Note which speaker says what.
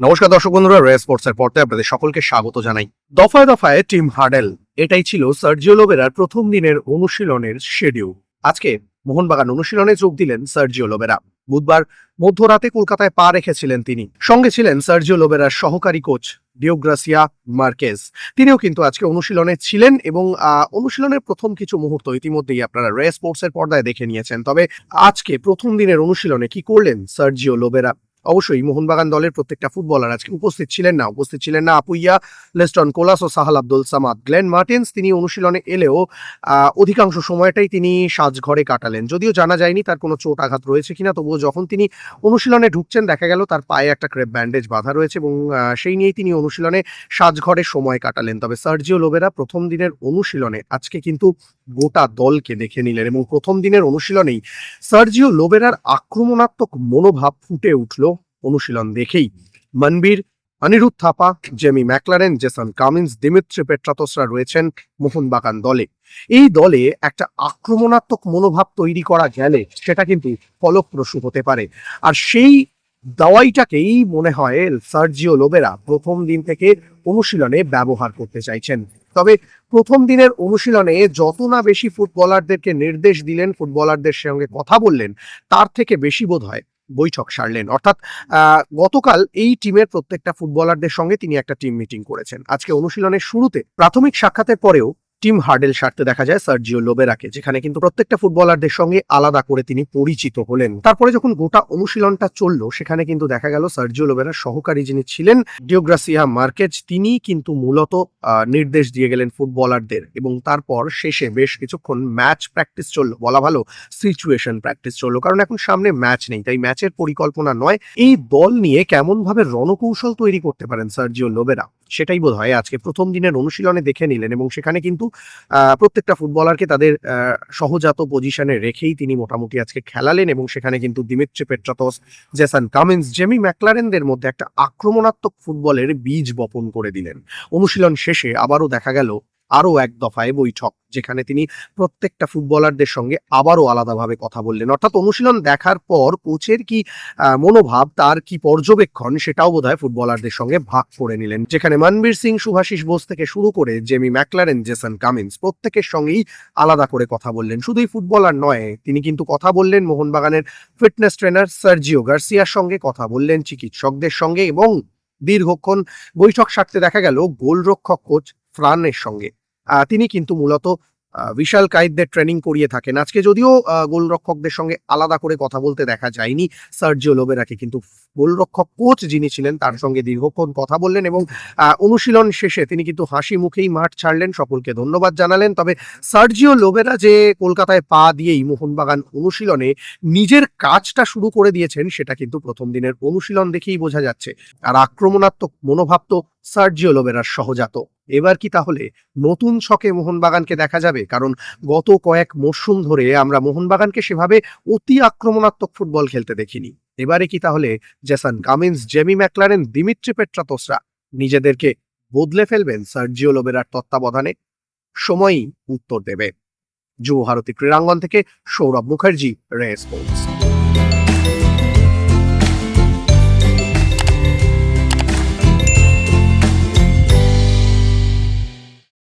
Speaker 1: নমস্কার দর্শক বন্ধুরা রে স্পোর্টস এর পর্দায় আপনাদের সকলকে স্বাগত জানাই। দফায় দফায় টিম হার্ডেল, এটাই ছিল সার্জিও লোবেরার প্রথম দিনের অনুশীলনের শিডিউল আজকে মোহনবাগান অনুশীলনে যোগ দিলেন সার্জিও লোবেরা। বুধবার মধ্যরাতে কলকাতায় পা রেখেছিলেন তিনি। সঙ্গে ছিলেন সার্জিও লোবেরার সহকারী কোচ ডিওগ্রাসিয়া মার্কেজ। তিনিও কিন্তু আজকে অনুশীলনে ছিলেন এবং অনুশীলনের প্রথম কিছু মুহূর্ত ইতিমধ্যেই আপনারা রে স্পোর্টস এর পর্দায় দেখে নিয়েছেন। তবে আজকে প্রথম দিনের অনুশীলনে কি করলেন সার্জিও লোবেরা? অবশ্যই মোহনবাগান দলের প্রত্যেকটা ফুটবলার আজকে উপস্থিত ছিলেন না। উপস্থিত ছিলেন না আপুইয়া, লেস্টন কোলাস ও সাহাল আব্দুল সামাদ। গ্লেন মার্টিন্স তিনি অনুশীলনে এলেও অধিকাংশ সময়টাই তিনি সাজঘরে কাটালেন। যদিও জানা যায়নি তার কোনো চোট আঘাত রয়েছে কিনা, তবুও যখন তিনি অনুশীলনে ঢুকছেন, দেখা গেল তার পায়ে একটা ক্রেপ ব্যান্ডেজ বাঁধা রয়েছে এবং সেই নিয়েই তিনি অনুশীলনে সাজঘরে সময় কাটালেন। তবে সার্জিও লোবেরা প্রথম দিনের অনুশীলনে আজকে কিন্তু গোটা দলকে দেখে নিলেন এবং প্রথম দিনের অনুশীলনেই সার্জিও লোবেরার আক্রমণাত্মক মনোভাব ফুটে উঠল। অনুশীলন দেখেই Manvir, Anirudh Thapa, Jamie Maclaren, Jason Cummings, Dimitri পেট্রাতসরা রয়েছেন মোহনবাগান দলে। এই দলে একটা আক্রমণাত্মক মনোভাব তৈরি করা গেলে সেটা কিন্তু ফলপ্রসূ হতে পারে। আর সেই দাওয়াইটাকেই মনে হয় সার্জিও লোবেরা প্রথম দিন থেকে অনুশীলনে ব্যবহার করতে চাইছেন। তবে প্রথম দিনের অনুশীলনে যত না বেশি ফুটবলারদেরকে নির্দেশ দিলেন, ফুটবলারদের সঙ্গে কথা বললেন, তার থেকে বেশি বোধ হয় বৈঠক সারলেন। অর্থাৎ গতকাল এই টিমের প্রত্যেকটা ফুটবলারদের সঙ্গে তিনি একটা টিম মিটিং করেছেন। আজকে অনুশীলনের শুরুতে প্রাথমিক সাক্ষাতের পরেও টিম হার্ডেল সারতে দেখা যায় সার্জিও লোবেরাকে, যেখানে কিন্তু প্রত্যেকটা ফুটবলারদের সঙ্গে আলাদা করে তিনি পরিচিত হলেন। তারপরে যখন গোটা অনুশীলনটা চলল, সেখানে কিন্তু দেখা গেল সার্জিও লোবেরার সহকারী যিনি ছিলেন ডিওগ্রাসিয়া মার্কেজ, তিনি কিন্তু মূলত নির্দেশ দিয়ে গেলেন ফুটবলারদের। এবং তারপর শেষে বেশ কিছুক্ষণ ম্যাচ প্র্যাকটিস চলল। বলা ভালো, সিচুয়েশন প্র্যাকটিস চলল। কারণ এখন সামনে ম্যাচ নেই, তাই ম্যাচের পরিকল্পনা নয়। এই দল নিয়ে কেমন ভাবে রণকৌশল তৈরি করতে পারেন সার্জিও লোবেরা? সেটাই বোধ হয় আজকে প্রথম দিনের অনুশীলনে দেখে নিলেন এবং সেখানে কিন্তু প্রত্যেকটা ফুটবলারকে তাদের সহজাত পজিশনে রেখেই তিনি মোটামুটি আজকে খেলালেন এবং সেখানে কিন্তু Dimitri Petratos, Jason Cummings, Jamie ম্যাকলারেনদের মধ্যে একটা আক্রমণাত্মক ফুটবলের বীজ বপন করে দিলেন। অনুশীলন শেষে আবারও দেখা গেল আরও এক দফায় বৈঠক, যেখানে তিনি প্রত্যেকটা ফুটবলারদের সঙ্গে আবারও আলাদাভাবে কথা বললেন। অর্থাৎ অনুশীলন দেখার পর কোচের কি মনোভাব, তার কি পর্যবেক্ষণ, সেটাও বোধহয় ফুটবলারদের সঙ্গে ভাগ করে নিলেন। যেখানে মনবীর সিং শুভাশিস বোস থেকে শুরু করে জেমি ম্যাকলারেন, জেসন কামিন্স, প্রত্যেকের সঙ্গেই আলাদা করে কথা বললেন। শুধুই ফুটবলার নয়, তিনি কিন্তু কথা বললেন মোহনবাগানের ফিটনেস ট্রেনার সার্জিও গার্সিয়ার সঙ্গে কথা বললেন চিকিৎসকদের সঙ্গে এবং দীর্ঘক্ষণ বৈঠক সারতে দেখা গেল গোলরক্ষক কোচ ফ্রানের সঙ্গে। তিনি কিন্তু মূলত বিশাল কাইদদের ট্রেনিং করিয়ে থাকেন। আজকে যদিও গোলরক্ষকদের সঙ্গে আলাদা করে কথা বলতে দেখা যায়নি, সার্জিও লোবেরাকে কিন্তু গোলরক্ষক কোচ যিনি ছিলেন, তার সঙ্গে দীর্ঘক্ষণ কথা বললেন এবং অনুশীলন শেষে তিনি কিন্তু হাসি মুখেই মাঠ ছাড়লেন। সকলকে ধন্যবাদ জানালেন। তবে সার্জিও লোবেরা যে কলকাতায় পা দিয়েই মোহনবাগান অনুশীলনে নিজের কাজটা শুরু করে দিয়েছেন, সেটা কিন্তু প্রথম দিনের অনুশীলন দেখেই বোঝা যাচ্ছে। আর আক্রমণাত্মক, মনোভাব তো সার্জিও লোবেরার সহজাত। এবার কি তাহলে নতুন ছকে মোহনবাগানকে দেখা যাবে? কারণ গত কয়েক মরশুম ধরে আমরা মোহনবাগানকে সেভাবে অতি আক্রমণাত্মক ফুটবল খেলতে দেখিনি। এবারে কি তাহলে Jason Cummings, Jamie Maclaren, Dimitri পেট্রাতোসরা নিজেদেরকে বদলে ফেলবেন সার্জিও লোবেরার তত্ত্বাবধানে? সময়ই উত্তর দেবে। যুব ভারতী ক্রীড়াঙ্গন থেকে সৌরভ মুখার্জি রে স্পোর্টস।